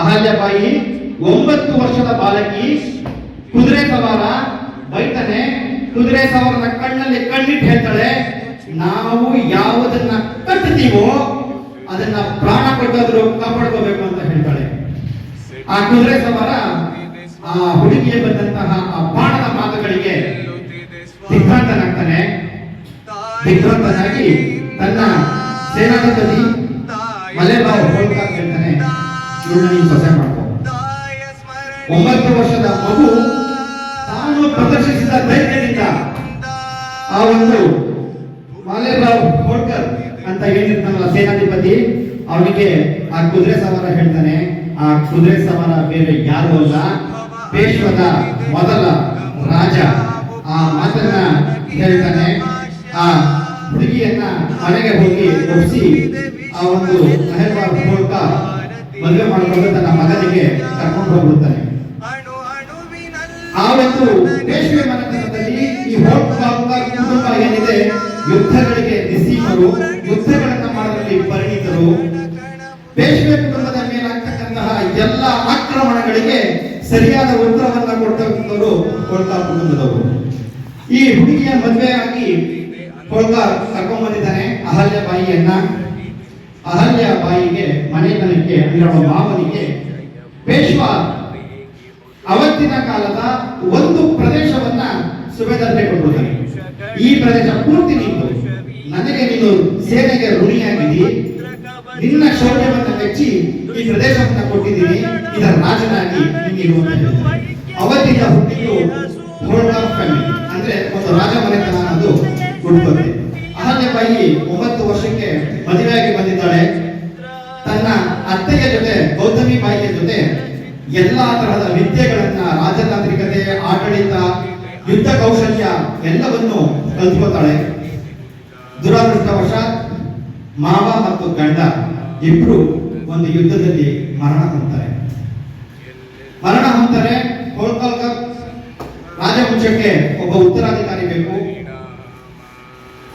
ಅಹಲ್ಯಬಾಯಿ ಒಂಬತ್ತು ವರ್ಷದ ಬಾಲಕಿ, ಕುದುರೆ ಸವಾರ ಬೈತಾನೆ ಕುದುರೆ ಸವಾರನ ಕಣ್ಣಲ್ಲಿ ಕಣ್ಣಿಟ್ಟು ಹೇಳ್ತಾಳೆ, ನಾವು ಯಾವುದನ್ನ ಕಟ್ಟತೀವೋ ಅದನ್ನ ಪ್ರಾಣ ಕೊಟ್ಟಾದ್ರು ಕಾಪಾಡ್ಕೋಬೇಕು ಅಂತ ಹೇಳ್ತಾಳೆ. ಆ ಕುದುರೆ ಸವಾರ ಆ ಹುಡುಗಿಯ ಬಂದಂತಹ ಆ ಬಾಣದ ಮಾತುಗಳಿಗೆ ದಿಗ್ಭ್ರಾಂತನಾಗ್ತಾನೆ ದಿಗ್ಭ್ರಾಂತನಾಗಿ ತನ್ನ ಸೇನಾಧಿಪತಿ ಇವಳನ್ನ ನೀನು ಸೊಸೆ ಮಾಡ್ಕೋ ಒಂಬತ್ತು ವರ್ಷದ ಮಗು ತಾನು ಪ್ರದರ್ಶಿಸಿದ ಧೈರ್ಯದಿಂದ ಆ ಒಂದು ಮಾಲೇರಾವ್ ಹೋಳ್ಕರ್ ಅಂತ ಹೇಳಿರ್ತಾನಲ್ಲ ಸೇನಾಧಿಪತಿ ಅವನಿಗೆ ಆ ಕುದುರೆ ಸವಾರ ಹೇಳ್ತಾನೆ. ಆ ಕುದುರೆ ಸವಾರ ಬೇರೆ ಯಾರು ಅಲ್ಲ. ಪೇಶ್ವದ ಮೊದಲ ರಾಜ ಆ ಮಾತನ್ನ ಹೇಳ್ತಾನೆ. ಆ ಹುಡುಗಿಯನ್ನ ಮನೆಗೆ ಹೋಗಿ ಒಪ್ಪಿಸಿ ಆ ಒಂದು ಹೋಳ್ಕರ್ ಮದುವೆ ಮಾಡಿಕೊಂಡು ತನ್ನ ಮಗನಿಗೆ ಕರ್ಕೊಂಡು ಹೋಗುತ್ತಾನೆ ಆ ಒಂದು ರೇಷ್ಮೆ ಮನೆತನದಲ್ಲಿ ಈ ಹೋಟ್ ಏನಿದೆ, ಯುದ್ಧಗಳಿಗೆ ನಿಸೀಮರು ಯುದ್ಧಗಳನ್ನ ಮಾಡುವಲ್ಲಿ ಪರಿಣಿತರು. ರೇಷ್ಮೆ ಕುಟುಂಬದ ಮೇಲಾಗ್ತಕ್ಕಂತಹ ಎಲ್ಲ ಆಕ್ರಮಣಗಳಿಗೆ ಸರಿಯಾದ ಉತ್ತರವನ್ನ ಕೊಡ್ತಕ್ಕಂಥವರು ಕೊಡ್ತಾ ಕುಟುಂಬದವರು. ಈ ಹುಡುಗಿಯ ಮದುವೆ ಆಗಿ ಕರ್ಕೊಂಡ್ಬಂದಿದ್ದಾನೆ ಕರ್ಕೊಂಡ್ ಬಂದಿದ್ದಾನೆ ಅಹಲ್ಯ ಬಾಯಿಗೆ ಮನೆತನಕ್ಕೆ ಅವನ ಮಾವನಿಗೆ ಪೇಶ್ವ ಅವತ್ತಿನ ಕಾಲದ ಒಂದು ಪ್ರದೇಶವನ್ನ ಸುಬೇದಂತೆ ಕೊಟ್ಟಿದ್ದಾನೆ ಈ ಪ್ರದೇಶ ಪೂರ್ತಿ ನಿಂತು ನನಗೆ ನೀನು ಸೇನೆಗೆ ಋಣಿಯಾಗಿದ್ದೀನಿ ನಿನ್ನ ಶೌರ್ಯವನ್ನು ಮೆಚ್ಚಿ ಈ ಪ್ರದೇಶವನ್ನ ಕೊಟ್ಟಿದ್ದೀನಿ ಇದರ ರಾಜನಾಗಿ ನಿಮಗೆ ಅವತ್ತಿನ ಹುಟ್ಟಿದ್ದು ಅಂದ್ರೆ ಒಂದು ರಾಜ ಅದು ಅನ್ನೋದು ಹುಟ್ಟುತ್ತೆ ಬಾಯಿ ಒಂಬತ್ತು ವರ್ಷಕ್ಕೆ ಮದುವೆಯಾಗಿ ಬಂದಿದ್ದಾಳೆ. ತನ್ನ ಅತ್ತೆಯ ಜೊತೆ, ಗೌತಮಿ ಬಾಯಿಯ ಜೊತೆ ಎಲ್ಲಾ ತರಹದ ವಿದ್ಯೆಗಳನ್ನ ರಾಜತಾಂತ್ರಿಕತೆ, ಆಡಳಿತ, ಯುದ್ಧ ಕೌಶಲ್ಯ ಎಲ್ಲವನ್ನು ಕಲ್ತ್ಕೋತಾಳೆ ವರ್ಷ ಮಾವ ಮತ್ತು ಗಂಡ ಇಬ್ರು ಒಂದು ಯುದ್ಧದಲ್ಲಿ ಮರಣ ಹೊಂದ್ತಾರೆ. ಮರಣ ಹೋಳ್ಕಲ್ಕರ್ ರಾಜವಂಶಕ್ಕೆ ಒಬ್ಬ ಉತ್ತರಾಧಿಕಾರಿ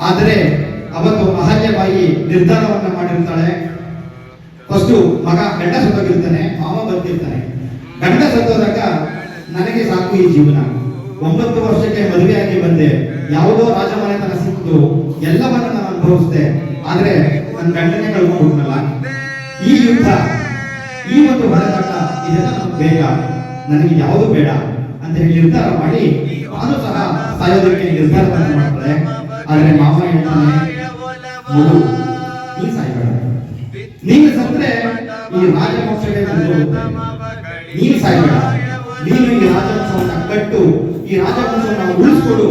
ಆದರೆ ಅವತ್ತು ಅಹಲ್ಯಬಾಯಿ ನಿರ್ಧಾರವನ್ನ ಮಾಡಿರ್ತಾಳೆ. ಫಸ್ಟು ಮಗ ಗಂಡ ಸತ್ತೋಗಿರ್ತಾನೆ, ಮಾವ ಬರ್ತಿರ್ತಾನೆ. ಗಂಡ ಸತ್ತೋದಾಗ ನನಗೆ ಸಾಕು ಈ ಜೀವನ. ಒಂಬತ್ತು ವರ್ಷಕ್ಕೆ ಮದುವೆಯಾಗಿ ಬಂದೆ. ಯಾವುದೋ ರಾಜಮನೆತನ ಸಿಕ್ತು ಎಲ್ಲವನ್ನ ನಾನು ಅನುಭವಿಸಿದೆ. ಆದ್ರೆ ನನ್ನ ಗಂಡನೆ ಕಳ್ಕೊಂಡ್ಬಿಟ್ನಲ್ಲ. ಈ ಯುದ್ಧ, ಈ ಒಂದು ಹೊಡೆದಾಟ ಇದೆಲ್ಲ ಬೇಗ. ನನಗೆ ಯಾವುದು ಬೇಡ ಅಂತ ಹೇಳಿ ನಿರ್ಧಾರ ಮಾಡಿ, ನಾನು ಸಹ ಸಾಯೋದಕ್ಕೆ ನಿರ್ಧಾರವನ್ನು ಮಾಡ್ತಾಳೆ ಆದ್ರೆ ಮಾವ ಹೇಳ್ತಾನೆ ನೀ ಸಾಯ್ಬೇಡ ನೀನು ಸತ್ರೆ ಈ ರಾಜವಂಶವೇ ನೀನು ಸಾಯ್ಬೇಡ ನೀನು ಈ ರಾಜವಂಶವನ್ನು ಕಟ್ಟು, ಈ ರಾಜವಂಶವನ್ನು ಉಳಿಸ್ಕೊಡು.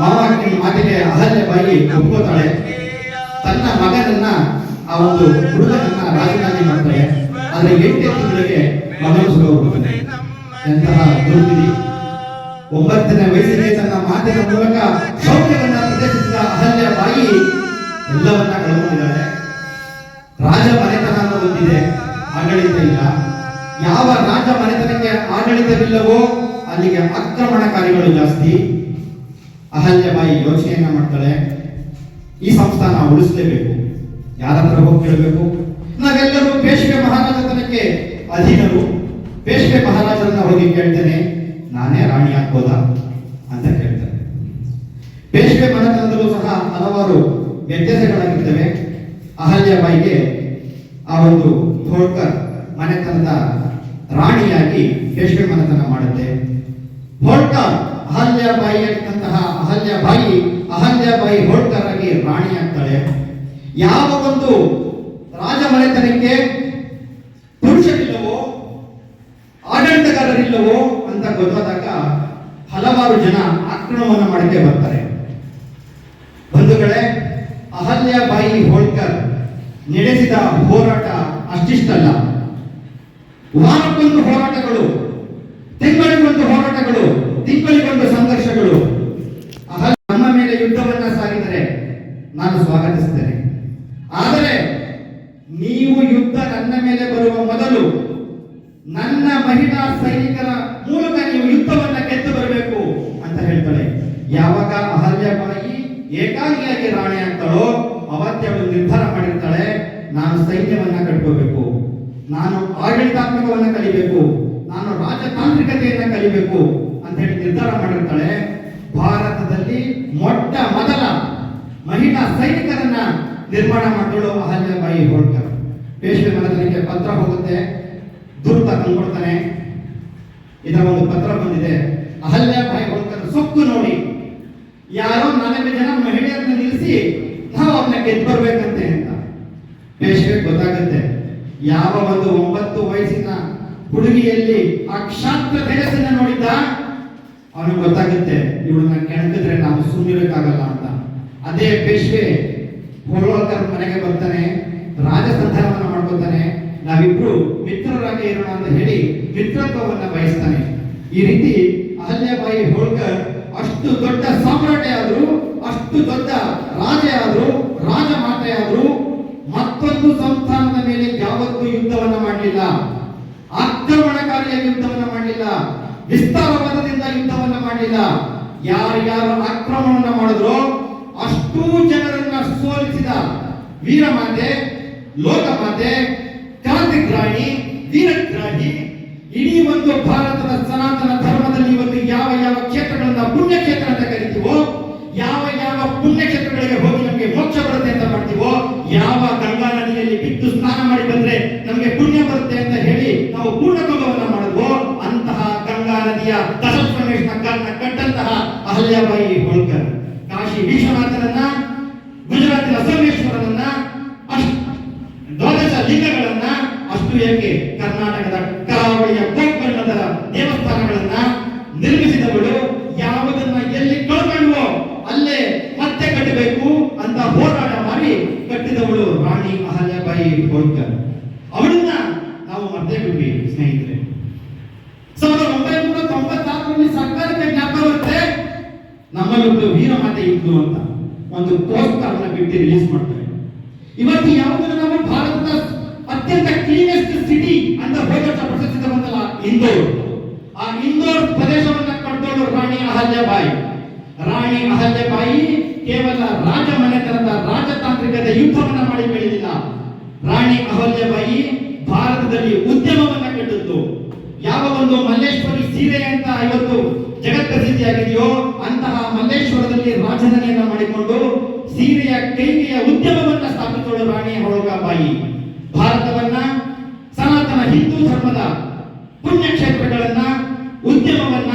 ಮಾವ ಮಾತಿಗೆ ಅಹಲ್ಯ ಬಾಯಿ ಒಪ್ಕೋತಾಳೆ. ತನ್ನ ಮಗನನ್ನ ಆ ಒಂದು ಹುಡುಗನನ್ನ ರಾಜಧಾನಿ ಮಾಡ್ತಾಳೆ ಆದ್ರೆ ಎಂಟೇ ತಿಂಗಳಿಗೆ ಮಗನು ಎಂತಹ ದುರ್ವಿಧಿ. ಒಂಬತ್ತನೇ ವಯಸ್ಸಿಗೆ ತನ್ನ ಮಾತಿನ ಮೂಲಕ ಶೌರ್ಯವನ್ನ ಪ್ರದರ್ಶಿಸಿದ ಅಹಲ್ಯ ಬಾಯಿ ಎಲ್ಲವನ್ನ ಕಳ್ಕೊಂಡಿದ್ದಾಳೆ ರಾಜ ಮನೆತನ ಹೊಂದಿದೆ, ಆಡಳಿತ ಇಲ್ಲ. ಯಾವ ರಾಜ ಮನೆತನಕ್ಕೆ ಆಡಳಿತವಿಲ್ಲವೋ ಅಲ್ಲಿಗೆ ಆಕ್ರಮಣಕಾರಿಗಳು ಜಾಸ್ತಿ. ಅಹಲ್ಯಬಾಯಿ ಯೋಚನೆಯನ್ನ ಮಾಡ್ತಾಳೆ. ಈ ಸಂಸ್ಥಾನ ಉಳಿಸಲೇಬೇಕು. ಯಾರ ಹತ್ರ ಹೋಗಿ ಕೇಳಬೇಕು? ನಾವೆಲ್ಲರೂ ಪೇಶ್ವೆ ಮಹಾರಾಜತನಕ್ಕೆ ಅಧೀನರು ಪೇಶ್ವೆ ಮಹಾರಾಜರನ್ನ ಹೋಗಿ ಕೇಳ್ತೇನೆ ಆಗ್ಬೋದಾ ಅಂತ ಹೇಳ್ತಾರೆ. ಪೇಶ್ವೆ ಮನೆತನದಲ್ಲೂ ಸಹ ಹಲವಾರು ವ್ಯತ್ಯಾಸಗಳಾಗಿರ್ತವೆ. ಅಹಲ್ಯಬಾಯಿಗೆ ಆ ಒಂದು ಹೋಳ್ಕರ್ ಮನೆತನದ ರಾಣಿಯಾಗಿ ಪೇಶ್ವೆ ಮನೆತನ ಮಾಡುತ್ತೆ. ಹೋಳ್ಕರ್ ಅಹಲ್ಯಬಾಯಿ ಆಗಿದ್ದಂತಹ ಅಹಲ್ಯಬಾಯಿ ಅಹಲ್ಯಬಾಯಿ ಹೋಳ್ಕರ್ ಆಗಿ ರಾಣಿ ಆಗ್ತಾಳೆ. ಯಾವ ಒಂದು ರಾಜ ಮನೆತನಕ್ಕೆ ಪುರುಷರಿಲ್ಲವೋ ಆಡಳಿತಗಾರರಿಲ್ಲವೋ ಅಂತ ಗೊತ್ತಾದಾಗ ಹಲವಾರು ಜನ ಆಕ್ರಮಣ ಮಾಡಕ್ಕೆ ಬರ್ತಾರೆ ಬಂಧುಗಳೇ ಅಹಲ್ಯಬಾಯಿ ಹೋಳ್ಕರ್ ನಡೆಸಿದ ಹೋರಾಟ ಅಷ್ಟಿಷ್ಟಲ್ಲ ವಾರಕ್ಕೊಂದು ಹೋರಾಟಗಳು, ತಿಂಗಳಿಗೊಂದು ಹೋರಾಟಗಳು, ತಿಂಗಳಿಗೊಂದು ಸಂಘರ್ಷಗಳು. ನಮ್ಮ ಮೇಲೆ ಯುದ್ಧವನ್ನ ಸಾಗಿದರೆ ನಾನು ಸ್ವಾಗತಿಸ್ತೇನೆ. ಆದರೆ ನೀವು ಯುದ್ಧ ನನ್ನ ಮೇಲೆ ಬರುವ ಮೊದಲು ನನ್ನ ಮಹಿಳಾ ಸೈನಿಕರ ಮೂಲಕ ನೀವು ಯುದ್ಧವನ್ನ ಗೆದ್ದು ಬರಬೇಕು ಅಂತ ಹೇಳ್ತಾಳೆ. ಯಾವಾಗ ಅಹಲ್ಯಬಾಯಿ ಏಕಾಂಗಿಯಾಗಿ ರಾಣಿ ಆಗ್ತಾಳೋ, ಅವತ್ತೆ ಅವಳು ನಿರ್ಧಾರ ಮಾಡಿರ್ತಾಳೆ, ನಾನು ಸೈನ್ಯವನ್ನ ಕಟ್ಕೋಬೇಕು. ನಾನು ಆಡಳಿತಾತ್ಮಕವನ್ನು ಕಲಿಬೇಕು, ನಾನು ರಾಜತಾಂತ್ರಿಕತೆಯನ್ನ ಕಲಿಬೇಕು ಅಂತ ಹೇಳಿ ನಿರ್ಧಾರ ಮಾಡಿರ್ತಾಳೆ. ಭಾರತದಲ್ಲಿ ಮೊಟ್ಟ ಮೊದಲ ಮಹಿಳಾ ಸೈನಿಕರನ್ನ ನಿರ್ಮಾಣ ಮಾಡಿದಳು ಅಹಲ್ಯಾಬಾಯಿ ಹೋಳ್ಕರ್ ಪೇಶ್ವೆ ಮನದನಿಗೆ ಪತ್ರ ಹೋಗುತ್ತೆ ದೂರ್ತ ತಂದ್ಕೊಡ್ತಾನೆ ಇದರ ಒಂದು ಪತ್ರ ಬಂದಿದೆ. ಅಹಲ್ಯಾಬಾಯಿ ಹೋಳ್ಕರ್ ಸೊಕ್ಕು ನೋಡಿ. ಯಾರೋ ನಾಲ್ಕು ಜನ ಮಹಿಳೆಯರನ್ನ ನಿಲ್ಲಿಸಿ ನಾವು ಅವ್ರನ್ನ ಗೆದ್ದು ಬರ್ಬೇಕಂತೆ ಅಂತ. ಪೇಶ್ವೆ ಗೊತ್ತಾಗುತ್ತೆ. ಯಾವ ಒಂದು ಒಂಬತ್ತು ವಯಸ್ಸಿನ ಹುಡುಗಿಯಲ್ಲಿ ಅಕ್ಷಾಂತರ ಕ್ಷಾತ್ರ ತೇಜಸ್ಸನ್ನ ನೋಡಿದ್ದ? ಅವನಿಗೆ ಗೊತ್ತಾಗುತ್ತೆ, ಇವಳನ್ನ ಕೆಣಕಿದ್ರೆ ನಾವು ಸುಮ್ಮನಿರಕ್ಕಾಗಲ್ಲ ಅಂತ. ಅದೇ ಪೇಶ್ವೆ ಹೋಳ್ಕರ್ ಮನೆಗೆ ಬರ್ತಾನೆ, ರಾಜಸಂಧಾನವನ್ನ ಮಾಡ್ಕೊತಾನೆ, ನಾವಿಬ್ರು ಮಿತ್ರರಾಗಿ ಇರೋಣ ಅಂತ ಹೇಳಿ ಮಿತ್ರತ್ವವನ್ನ ಬಯಸ್ತಾನೆ. ಈ ರೀತಿ ಅಹಲ್ಯಾಬಾಯಿ ಹೋಳ್ಕರ್ ಅಷ್ಟು ದೊಡ್ಡ ಸಾಮ್ರಾಟ ಆದ್ರು, ಅಷ್ಟು ದೊಡ್ಡ ರಾಜ ಆದ್ರು ರಾಜಮಾತೆ ಆದ್ರು ಮತ್ತೊಂದು ಸಂಸ್ಥಾನದ ಮೇಲೆ ಮಾಡಲಿಲ್ಲ ಆಕ್ರಮಣಕಾರಿಯಾಗಿ ಯುದ್ಧವನ್ನ ಮಾಡಲಿಲ್ಲ ವಿಸ್ತಾರವಾದದಿಂದ ಯುದ್ಧವನ್ನ ಮಾಡಲಿಲ್ಲ ಯಾರ್ಯಾರು ಆಕ್ರಮಣವನ್ನ ಮಾಡಿದ್ರು ಅಷ್ಟೂ ಜನರನ್ನ ಸೋಲಿಸಿದ ವೀರಮಾತೆ ಲೋಕಮಾತೆ ಕ್ರಾಂತಿಗ್ರಾಹಿ ವೀರಗ್ರಾಹಿ ಇಡೀ ಒಂದು ಭಾರತದ ಸನಾತನ ಧರ್ಮದಲ್ಲಿ ಇವತ್ತು ಯಾವ ಯಾವ ಕ್ಷೇತ್ರಗಳನ್ನ ಪುಣ್ಯ ಕ್ಷೇತ್ರ ಅಂತ ಕರಿತೀವೋ ಯಾವ ಯಾವ ಪುಣ್ಯ ಕ್ಷೇತ್ರಗಳಿಗೆ ಹೋಗಿ ನಮಗೆ ಮೋಕ್ಷ ಬರುತ್ತೆ ಅಂತ ಮಾಡ್ತೀವೋ ಯಾವ ಗಂಗಾ ನದಿಯಲ್ಲಿ ಬಿದ್ದು ಸ್ನಾನ ಮಾಡಿ ಬಂದ್ರೆ ನಮಗೆ ಪುಣ್ಯ ಬರುತ್ತೆ ಅಂತ ಹೇಳಿ ನಾವು ಪೂರ್ಣಕುಂಭವನ್ನ ಮಾಡಿದ್ವೋ ಅಂತಹ ಗಂಗಾ ನದಿಯ ದಶಸ್ವಮೇಶ್ನ ಕಾರಣ ಕಟ್ಟಂತಹ ಅಹಲ್ಯಾಬಾಯಿ ಹೋಳ್ಕರ್ ಕಾಶಿ ವಿಶ್ವನಾಥನನ್ನ ಗುಜರಾತಿನ ಸೋಮೇಶ್ವರನನ್ನ ಅಷ್ಟ್ ದ್ವಾದಶ ಲಿಂಗಗಳನ್ನ ಅಷ್ಟು ಏಕೆ ಕರ್ನಾಟಕದ ಕರಾವಳಿಯ ಗೋಕರ್ಣದ ದೇವಸ್ಥಾನಗಳನ್ನ ನಿರ್ಮಿಸಿದವರು ಯಾವುದನ್ನ ಎಲ್ಲಿ ಕಳ್ಕೊಂಡ್ವೋ ಅಲ್ಲೇ ಮತ್ತೆ ಕಟ್ಟಬೇಕು ಅಂತ ಹೋರಾಟ ಮಾಡಿ ಕಟ್ಟಿದವಳು ರಾಣಿ ಅಹಲ್ಯಾಬಾಯಿ ಹೋಳ್ಕರ್. ಅವಳನ್ನ ನಾವು ಮತ್ತೆ ಬಿಡ್ವಿ ಸ್ನೇಹಿತರೆ. ಸಾವಿರದ ಒಂಬೈನೂರ ತೊಂಬತ್ತಾರರಲ್ಲಿ ಸರ್ಕಾರಕ್ಕೆ ಜ್ಞಾಪಕ ಬರುತ್ತೆ. ವೀರ ಇದ್ದು ಅಂತ. ಒಂದು ಪೋಸ್ಟ್ ಕಾರ್ಡ್ನ ಬಿಟ್ಟು ರಿಲೀಸ್ ಮಾಡ್ತಾರೆ. ಇವತ್ತು ಯಾವುದನ್ನು ನಾವು ಭಾರತದ ಅತ್ಯಂತ ಕ್ಲೀನೆಸ್ಟ್ ಸಿಟಿ ಅಂತ ಹೋಗೋಟ ಪ್ರಶಸ್ತಿ ತಗೊಂಡಲ್ಲ ಇಂದೋರ್. ಆ ಇಂದೋರ್ ಪ್ರದೇಶವನ್ನ ಕಂಡೋಳು ರಾಣಿ ಅಹಲ್ಯಬಾಯಿ. ರಾಣಿ ಅಹಲ್ಯಬಾಯಿ ಕೇವಲ ರಾಜ ಮನೆತನದ ರಾಜತಾಂತ್ರಿಕದ ಯುದ್ಧವನ್ನ ಮಾಡಿ ಬೆಳೆದಿಲ್ಲ. ರಾಣಿ ಅಹಲ್ಯಬಾಯಿ ಭಾರತದಲ್ಲಿ ಉದ್ಯಮವನ್ನ ಕಟ್ಟಿದ್ದು. ಯಾವ ಒಂದು ಮಲ್ಲೇಶ್ವರಿ ಸೀರೆ ಅಂತ ಇವತ್ತು ಜಗತ್ ಪ್ರಸಿದ್ಧಿಯಾಗಿದೆಯೋ ಅಂತಹ ಮಲ್ಲೇಶ್ವರದಲ್ಲಿ ರಾಜಧಾನಿಯನ್ನ ಮಾಡಿಕೊಂಡು ಸೀರೆಯ ಕೈಗೆಯ ಉದ್ಯಮವನ್ನ ಸ್ಥಾಪಿಸೋಳು ರಾಣಿ ಹೋಳಗಾಬಾಯಿ ಭಾರತವನ್ನ ಸನಾತನ ಹಿಂದೂ ಧರ್ಮದ ಪುಣ್ಯ ಕ್ಷೇತ್ರಗಳನ್ನ ಉದ್ಯಮವನ್ನ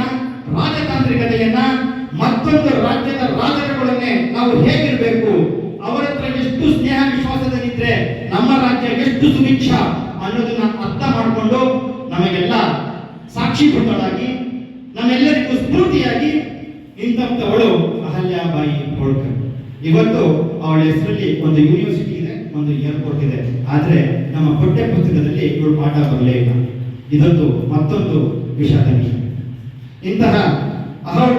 ರಾಜತಾಂತ್ರಿಕತೆಯನ್ನ ಮತ್ತೊಂದು ರಾಜ್ಯದ ರಾಜರುಗಳನ್ನೇ ನಾವು ಹೇಗಿರಬೇಕು ಅವರ ಹತ್ರ ಎಷ್ಟು ಸ್ನೇಹ ವಿಶ್ವಾಸದಲ್ಲಿದ್ರೆ ನಮ್ಮ ರಾಜ್ಯ ಎಷ್ಟು ಸುಭಿಕ್ಷ ಅನ್ನೋದನ್ನ ಅರ್ಥ ಮಾಡಿಕೊಂಡು ನಮಗೆಲ್ಲ ಸಾಕ್ಷೀಭೂತಳಾಗಿ ನಮ್ಮೆಲ್ಲರಿಗೂ ಸ್ಫೂರ್ತಿಯಾಗಿ ನಿಂತವಳು ಅಹಲ್ಯಾಬಾಯಿ ಹೋಳ್ಕರ್. ಇವತ್ತು ಅವಳ ಹೆಸರಲ್ಲಿ ಒಂದು ಯೂನಿವರ್ಸಿಟಿ ಇದೆ, ಒಂದು ಏರ್ಪೋರ್ಟ್ ಇದೆ. ಆದ್ರೆ ನಮ್ಮ ಪಠ್ಯ ಪುಸ್ತಕದಲ್ಲಿ ಇವಳು ಪಾಠ ಬರಲೇ ಇಲ್ಲ. ಇದೊಂದು ಮತ್ತೊಂದು ವಿಷಾದನೀಯ. ಇಂತಹ ಅಹಲ್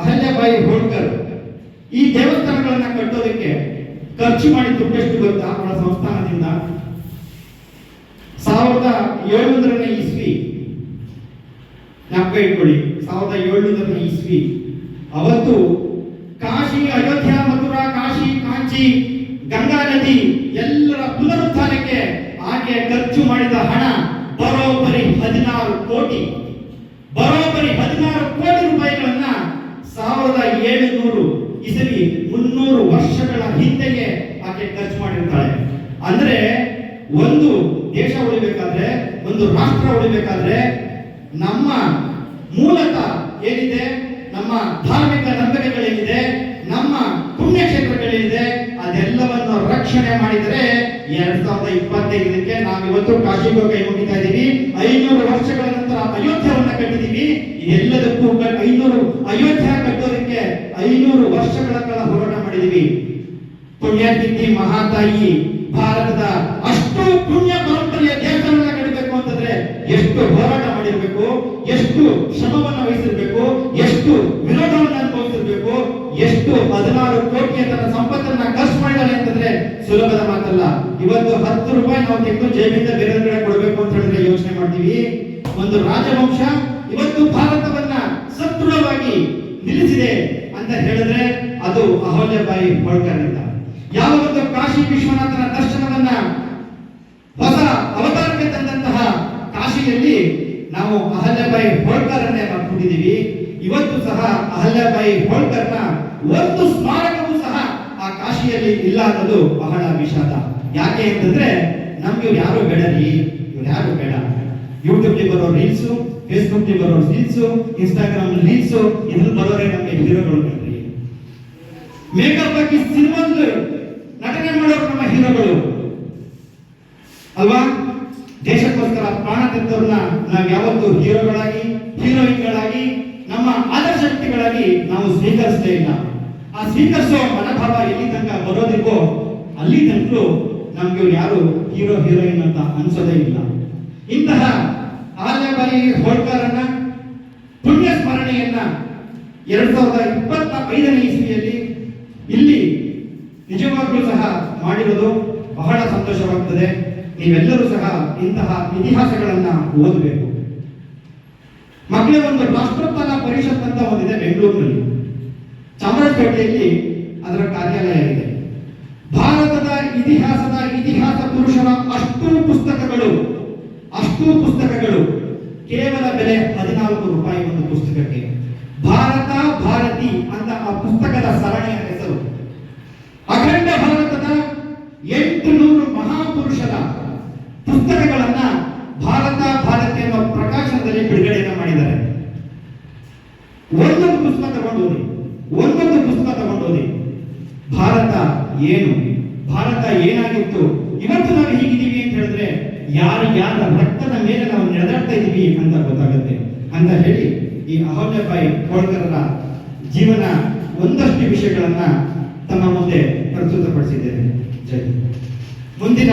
ಅಹಲ್ಯಾಬಾಯಿ ಹೋಳ್ಕರ್ ಈ ದೇವಸ್ಥಾನಗಳನ್ನ ಕಟ್ಟೋದಕ್ಕೆ ಖರ್ಚು ಮಾಡಿ ದುಡ್ಡೆಷ್ಟು ಬರುತ್ತೆ ಆಕಳ ಸಂಸ್ಥಾನದಿಂದ? ಸಾವಿರದ ಏಳುನೂರನೇ ಇಸ್ವಿ. ಜ್ಞಾಪಕ ಇಟ್ಕೊಳ್ಳಿ. ಸಾವಿರದ ಏಳುನೂರನೇ ಇಸ್ವಿ. ಅವತ್ತು ಕಾಶಿ ಅಯೋಧ್ಯ, ಮಥುರಾ, ಕಾಶಿ, ಕಾಂಚಿ, ಗಂಗಾ ನದಿ ಎಲ್ಲರ ಪುನರುತ್ಥಾನಕ್ಕೆ ಆಕೆ ಖರ್ಚು ಮಾಡಿದ ಹಣ ಬರೋಬ್ಬರಿ ಹದಿನಾರು ಕೋಟಿ. ಬರೋಬ್ಬರಿ ಹದಿನಾರು ಕೋಟಿ ರೂಪಾಯಿಗಳನ್ನ ಸಾವಿರದ ಏಳುನೂರು ಇಸವಿ ಮುನ್ನೂರು ವರ್ಷಗಳ ಹಿಂದೆಗೆ ಆಕೆ ಖರ್ಚು ಮಾಡಿರ್ತಾಳೆ. ಅಂದ್ರೆ ಒಂದು ದೇಶ ಉಳಿಬೇಕಾದ್ರೆ, ಒಂದು ರಾಷ್ಟ್ರ ಉಳಿಬೇಕಾದ್ರೆ ನಮ್ಮ ಮೂಲತಃ ಏನಿದೆ, ನಮ್ಮ ಧಾರ್ಮಿಕ ನಂಬಿಕೆಗಳೇನಿದೆ, ನಮ್ಮ ಪುಣ್ಯಕ್ಷೇತ್ರಗಳೇನಿದೆ, ಅದೆಲ್ಲವನ್ನು ರಕ್ಷಣೆ ಮಾಡಿದರೆ ಎರಡ್ ಸಾವಿರದ ಇಪ್ಪತ್ತೈದಕ್ಕೆ ನಾವು ಇವತ್ತು ಕಾಶಿಗೂ ಕೈ ಮುಗಿತಾ ಇದ್ದೀವಿ. ಐನೂರು ವರ್ಷಗಳ ನಂತರ ಅಯೋಧ್ಯವನ್ನ ಕಟ್ಟಿದೀವಿ ಇದೆಲ್ಲದಕ್ಕೂ ಐನೂರು ಅಯೋಧ್ಯ ಕಟ್ಟೋದಕ್ಕೆ ಐನೂರು ವರ್ಷಗಳ ಕಾಲ ಹೋರಾಟ ಮಾಡಿದೀವಿ ಪುಣ್ಯತಿಥಿ ಮಹಾತಾಯಿ, ಭಾರತದ ಅಷ್ಟು ಪುಣ್ಯ ಪರಂಪರೆಯ ದೇವಸ್ಥಾನ ಕಡಿಬೇಕು ಅಂತಂದ್ರೆ ಎಷ್ಟು ಹೋರಾಟ ಮಾಡಿರ್ಬೇಕು, ಎಷ್ಟು ಶ್ರಮವನ್ನ ವಹಿಸಿರ್ಬೇಕು, ಎಷ್ಟು ವಿರೋಧವನ್ನ ಅನುಭವಿಸಿರ್ಬೇಕು, ಎಷ್ಟು ಹದಿನಾರು ಕೋಟಿಯ ತನ್ನ ಸಂಪತ್ತನ್ನ ಖರ್ಚು ಮಾಡಿದಾಳೆ ಅಂತಂದ್ರೆ ಸುಲಭದ ಮಾತಲ್ಲ. ಇವತ್ತು ಹತ್ತು ರೂಪಾಯಿ ನಾವು ತೆಗೆದು ಜೇಬಿಂದ ಬೇರೆ ಕಡೆ ಕೊಡಬೇಕು ಅಂತ ಹೇಳಿದ್ರೆ ಯೋಚನೆ ಮಾಡ್ತೀವಿ. ಒಂದು ರಾಜವಂಶ ಇವತ್ತು ಭಾರತವನ್ನ ಸದೃಢವಾಗಿ ನಿಲ್ಲಿಸಿದೆ ಅಂತ ಹೇಳಿದ್ರೆ ಅದು ಅಹಲ್ಯಬಾಯಿ ಹೋಳ್ಕರ್ನಿಂದ ಯಾವ ಒಂದು ಕಾಶಿ ವಿಶ್ವನಾಥನ ದರ್ಶನವನ್ನ ಹೊಸ ಅವತಾರಕ್ಕೆ ತಂದಂತ ನಾವು ಅಹಲ್ಯಬಾಯಿ ಹೋಳ್ಕರನ್ನೇ ಮಾಡ್ಕೊಂಡಿದ್ದೀವಿ. ಇವತ್ತು ಸಹ ಅಹಲ್ಯಾಬಾಯಿ ಹೋಳ್ಕರ್ನ ಒಂದು ಸ್ಮಾರಕವೂ ಸಹ ಆ ಕಾಶಿಯಲ್ಲಿ ಇಲ್ಲ ಅನ್ನೋದು ಬಹಳ ವಿಷಾದ. ಯಾಕೆ ಅಂತಂದ್ರೆ ನಮ್ಗೆ ಇವ್ರು ಯಾರು ಬೇಡ ರೀ. ಇವ್ರು ಯಾರು ಬೇಡ. ಯೂಟ್ಯೂಬ್ಗೆ ಬರೋ ರೀಲ್ಸು ಫೇಸ್ಬುಕ್ ಬರೋ ರೀಲ್ಸು, ಇನ್ಸ್ಟಾಗ್ರಾಮ್ ರೀಲ್ಸು, ಇದ್ರಲ್ಲಿ ಬರೋರೇ ನಮಗೆ ಹೀರೋಗಳು ಬೇಡ್ರಿ ಮೇಕಪ್ ಹಾಕಿ ಸಿನಿಮಾದಲ್ಲಿ ನಟನೆ ಮಾಡೋರು ನಮ್ಮ ಹೀರೋಗಳು. ಅಲ್ವಾ? ದೇಶಕ್ಕೋಸ್ಕರ ಪ್ರಾಣ ತೆತ್ತವ್ರನ್ನ ನಾವು ಯಾವತ್ತೂ ಹೀರೋಗಳಾಗಿ, ಹೀರೋಯಿನ್ಗಳಾಗಿ, ನಮ್ಮ ಆದರ್ಶಕ್ತಿಗಳಾಗಿ ನಾವು ಸ್ವೀಕರಿಸಲೇ ಇಲ್ಲ. ಆ ಸ್ವೀಕರಿಸೋ ಮನೋಭಾವ ಎಲ್ಲಿ ತನಕ ಬರೋದಿಕ್ಕೋ ಅಲ್ಲಿ ತನಕ ನಮ್ಗೆ ಯಾರು ಹೀರೋ, ಹೀರೋಯಿನ್ ಅಂತ ಅನ್ಸೋದೇ ಇಲ್ಲ. ಇಂತಹ ಆಲ್ಯಬಾಯಿ ಹೋಳ್ಕರನ್ನ ಪುಣ್ಯ ಸ್ಮರಣೆಯನ್ನ ಎರಡ್ ಸಾವಿರದ ಇಪ್ಪತ್ತ ಐದನೇ ಇಸ್ವಿಯಲ್ಲಿ ಇಲ್ಲಿ ನಿಜವಾಗ್ಲೂ ಸಹ ಮಾಡಿರೋದು ಬಹಳ ಸಂತೋಷವಾಗ್ತದೆ. ನೀವೆಲ್ಲರೂ ಸಹ ಇಂತಹ ಇತಿಹಾಸಗಳನ್ನ ಓದಬೇಕು. ಮಕ್ಕಳ ಒಂದು ರಾಷ್ಟ್ರೋತ್ಥಾನ ಪರಿಷತ್ ಅಂತ ಒಂದಿದೆ ಬೆಂಗಳೂರಿನಲ್ಲಿ. ಚಾಮರಾಜಪೇಟೆಯಲ್ಲಿ ಅದರ ಕಾರ್ಯಾಲಯ ಇದೆ. ಭಾರತದ ಇತಿಹಾಸದ ಇತಿಹಾಸ ಪುರುಷರ ಅಷ್ಟು ಪುಸ್ತಕಗಳು ಅಷ್ಟು ಪುಸ್ತಕಗಳು ಕೇವಲ ಬೆಲೆ ಹದಿನಾಲ್ಕು ರೂಪಾಯಿ ಒಂದು ಪುಸ್ತಕಕ್ಕೆ. ಭಾರತ ಭಾರತಿ ಅಂತ ಆ ಪುಸ್ತಕದ ಸರಣಿಯ ಹೆಸರು. ಅಖಂಡ ಭಾರತದ ಎಂಟು ನೂರು ಮಹಾಪುರುಷರ ಪುಸ್ತಕಗಳನ್ನ ಭಾರತ, ಭಾರತಿ ಎಂಬ ಪ್ರಕಾಶನದಲ್ಲಿ ಬಿಡುಗಡೆಯನ್ನ ಮಾಡಿದ್ದಾರೆ. ಒಂದೊಂದು ಪುಸ್ತಕ ತಗೊಂಡೋದಿ ಒಂದೊಂದು ಪುಸ್ತಕ ತಗೊಂಡೋದಿ ಭಾರತ ಏನು? ಭಾರತ ಏನಾಗಿತ್ತು? ಇವತ್ತು ನಾವು ಹೀಗಿದ್ದೀವಿ ಅಂತ ಹೇಳಿದ್ರೆ ಯಾರು ಯಾರ ರಕ್ತದ ಮೇಲೆ ನಾವು ನಡೆದಾಡ್ತಾ ಇದ್ದೀವಿ ಅಂತ ಗೊತ್ತಾಗುತ್ತೆ. ಅಂತ ಹೇಳಿ ಈ ಅಹಲ್ಯಬಾಯಿ ಹೋಳ್ಕರರ ಜೀವನ ಒಂದಷ್ಟು ವಿಷಯಗಳನ್ನ ತಮ್ಮ ಮುಂದೆ ಪ್ರಸ್ತುತಪಡಿಸಿದ್ದೇನೆ. ಜೈ ಮುಂದಿನ